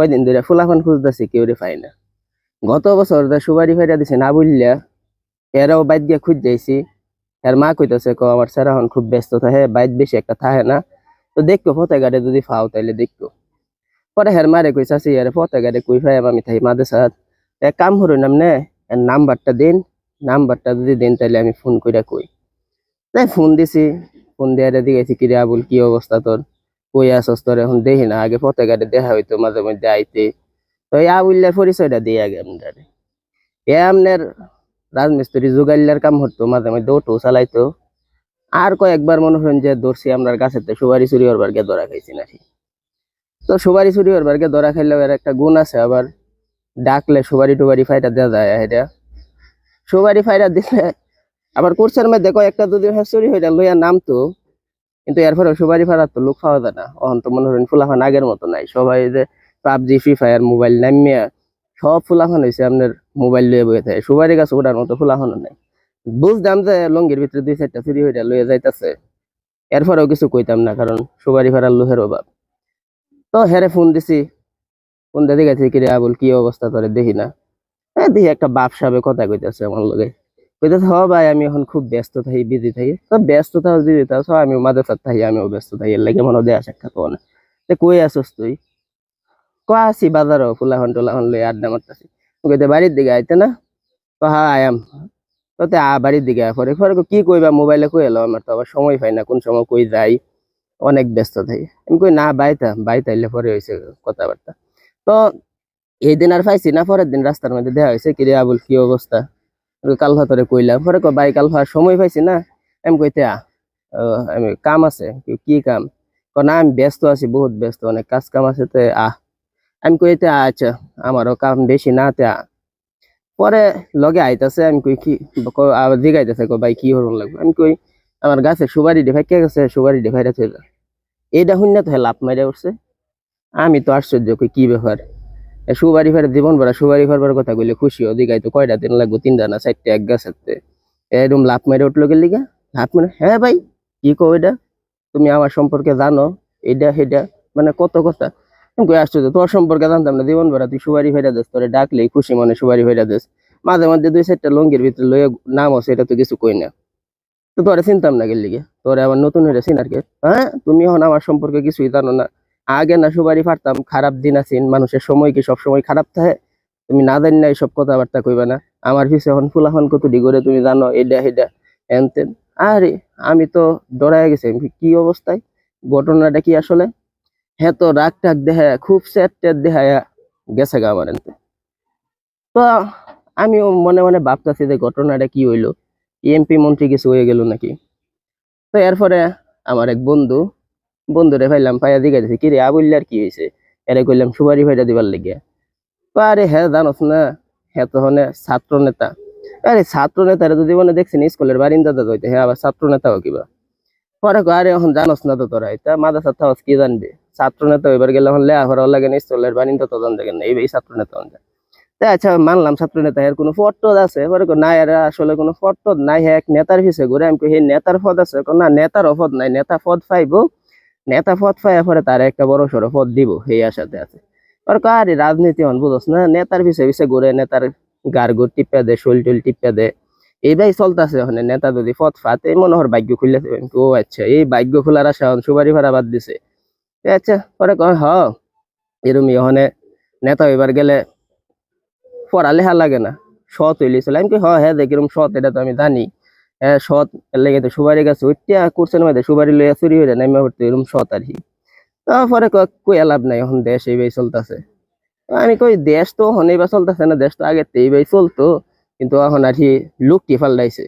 কয়দিন ধরে ফুলাফান খুঁজতেছি কেউ রে পাই না। গত বছর সুবারি ফাইরা দিছে, না বললা এরাও বাইত গিয়ে খুঁজ যাইছি এর মা কইতাছে ক আমার স্যার এখন খুব ব্যস্ত থাকে বাইত বেশি একটা থাকে না। তো দেখো ফতে গাড়ি যদি ফাও, তাইলে দেখো। পরে হের মারে কইছে আসি আরে ফতে গাড়ি কই ফাই, আমি থাই মাদের সাথ এক কাম হরো নাম নে, এর নাম্বারটা দিন, নাম্বারটা যদি দেন, তাইলে আমি ফোন কইরা কই। তাই ফোন দিছি, ফোন দিয়ে দিয়েছি কিরে আবুল, কি অবস্থা তোর? কই আসস তোর এখন দেখি না, আগে গাড়ি দেখা হইতো মাঝে মধ্যে আইতে। তো এই আবুল্লার পরিচয়টা দিয়ে আগে আপনার এ আপনার রাজমিস্ত্রি জোগাইলার কাম হতো, মাঝে মধ্যে অটো চালাইতো। আর কয়েকবার মনে করেন যে দর্শি আমরা গাছেতে সুপারি চুরি হরবার গে ধরা খাইছি নাকি। তো সুপারি চুরি হরবার গে ধরা খাইলেও এর একটা গুণ আছে আবার। ডাকলে সুপারি টুবারি ফাইটা দেওয়া যায় এটা। সুপারি ফাইটা দিলে আবার কোর্সের মধ্যে কয়েকটা যদি হয় চুরি হইটা লইয়া নামতো। কিন্তু এরপরে সুপারি ফাড়ার তো লোক পাওয়া যায় না। অহন তো মনে করেন ফুলাফান আগের মতো নাই। সবাই যে পাবজি ফ্রি ফায়ার মোবাইল নামিয়া সব ফুলাফান হয়েছে আপনার মোবাইল লইয়া বয়ে থাকে। সুপারি গাছ ওঠার মতো ফুলাফানও নাই। বুঝতাম যে লঙ্গির ভিতরে দুই চারটা চুরি হইটা লইয়া যাইতাছে। এরপরেও কিছু কইতাম না, কারণ সুপারি ফাড়ার লোহের অভাব। তো হেরে ফোন দিছি। ফোন দিয়ে দেখেছি কিরে আবুল, কি অবস্থা তোরে দেখি না। দেখি একটা বাপ সাহেবে কথা কইতাছে আমার লগে। কইতাছে হ ভাই, আমি এখন খুব ব্যস্ত থাকি বিজি থাকি। তো ব্যস্ততা বিজি থাকো আমি সাথে থাকি, আমিও ব্যস্ত থাকি, এর লাগে মনে দেয়া সাক্ষাৎ না। তে কই আসস তুই? ক আসি বাজারও ফুলাহন টুলাহন লই আড্ডা মারতাছি। কইতে, বাড়ির দিকে আইতে না? তো হ্যাঁ আয়াম তো তে, আ, বাড়ির দিকে পরে পরে কি কইবা মোবাইলে কই এলো? আমার তো আবার সময় পাই না, কোন সময় কই যাই, অনেক ব্যস্ত থাকি। আমি কই, না, বাইতা বাইতা আইলে পরে হয়েছে কথাবার্তা। তো, এই দিন আর পাইছি না, পরের দিন রাস্তার মধ্যে দেখা হয়েছে কিরে আবুল, কি অবস্থা? আমি কাল ভাতরে কইলাম। পরে ভাই কালভা সময় পাইছি না। আমি কইতে আ আমি কাম আছে, কি কাম? না, আমি ব্যস্ত আছি, বহুত ব্যস্ত, অনেক কাজ কাম আছে তে, আহ। আমি কইতে আচ্ছা আমারও কাম বেশি না তে পরে লগে আইতাছে, আমি কই, কি? ক- আবার জিগাইতেছে, কয়, ভাই, কি হরণ লাগবে? আমি কই, আমার গাছে সুবারি ডিভাই কে গেছে সুবারি ডিভাই রাখছে এইটা শুন না তো লাভ মাইরা উঠছে। আমি তো আশ্চর্য কই, কি ব্যাপার? সুবারি ফের জীবন ভরা সুবারি ফেরবার কথা কইলে খুশি দিগাই তো কয়টা দিন লাগবো? তিনটা না চারটে? এক গাছেতে এরকম লাভ মেরে উঠল গেলি গা লাভ মেরে? হ্যাঁ ভাই, কি কো এটা? তুমি আমার সম্পর্কে জানো, এটা, সেটা মানে কত কথা। কই আশ্চর্য তোর সম্পর্কে জানতাম না। জীবন ভরা তুই সুবারি ফেরা দিস, তোরে ডাকলেই খুশি মনে সুবারি ফেরা দিস। মাঝে মাঝে দুই চারটা লঙ্গির ভিতরে লইয়া নাম আছে, এটা তো কিছু কই না। তো তোরে চিনতাম না গেলি তোরে আবার নতুন হয়ে চিনার কে? হ্যাঁ? তুমি এখন আমার সম্পর্কে কিছুই জানো না। আগে না সুবারি পারতাম, খারাপ দিন আছেন মানুষের সময় কি সব সময় খারাপ থাকে? তুমি না জানি না এইসব কথাবার্তা কইবা না। আমার পিছে এখন ফুলাফান কত করে তুমি জানো এটা সেটা এনতেন। আরে, আমি তো ডরাই গেছি কি অবস্থায়? ঘটনাটা কি আসলে? হ্যাঁ তো রাগ টাগ দেখা খুব স্যাট ট্যাট দেখা গেছে গা আমার এনতে। তো, আমিও মনে মনে ভাবতেছি যে ঘটনাটা কি হইল, এমপি মন্ত্রী কিছু হয়ে গেল নাকি? তো এরপরে আমার এক বন্ধু বন্ধুরে পাইলাম পাইয়া দিকে দিছি কিরে আবুল্লার কি হয়েছে এরে কইলাম, সুপারি ভাইটা দিবার লেগে আরে হ্যাঁ জানোস না হ্যাঁ তো হনে ছাত্র নেতা। আরে ছাত্র নেতারে যদি মনে দেখছেন, স্কুলের বারিন্দাতে যাইতে হ্যাঁ আবার ছাত্র নেতাও কিবা। পরে আরে, এখন জানোস না তো তোরা এটা মাদা ছাত্র কি জানবে? ছাত্র নেতা এবার গেলে এখন লেয়া করা লাগে না, স্কুলের বারিন্দা তো জানতে না এই ছাত্র নেতা হন তা আচ্ছা মানলাম ছাত্র নেতা এর কোনো ফটো আছে? পরে না এর আসলে কোনো ফটো নাই হ্যাঁ এক নেতার পিছে ঘুরে আমি হে, নেতার পদ আছে? না নেতার পদ নাই, নেতা পদ পাইবো। নেতা পদ পাইয়া পরে তার একটা বড় সড়ো পদ দিব এই আশাতে আছে। আর কারে রাজনীতি হন, বুঝস না? নেতার পিছে পিছে ঘুরে নেতার গার গোর টিপা দে, শৈল টুল টিপা দে। এইবাই চলতেছে ওখানে, নেতা যদি পদ ফাতে মনে হর ভাগ্য খুললে ও আচ্ছা এই ভাগ্য খোলার আশা হন সুপারি ভাড়া বাদ দিছে। আচ্ছা পরে কয়, হ এরমই ওখানে নেতা এবার গেলে পড়ালেখা লাগে না। সৎ হইলেছিল আমি কি হ্যাঁ দেখ এরকম সৎ, এটা তো আমি জানি। সৎ এর লেগে তো সুপারি গাছ উঠিয়া করছেন মধ্যে সুপারি লইয়া চুরি হইলে নাইমা উঠতে এরকম সৎ আর কি। তারপরে কই লাভ নাই, এখন দেশ এইভাবে চলতেছে। আমি কই দেশ তো এখন এইবার চলতেছে না, দেশ তো আগে তো এইভাবে চলতো, কিন্তু এখন আর কি লুকটি ফাল্টাইছে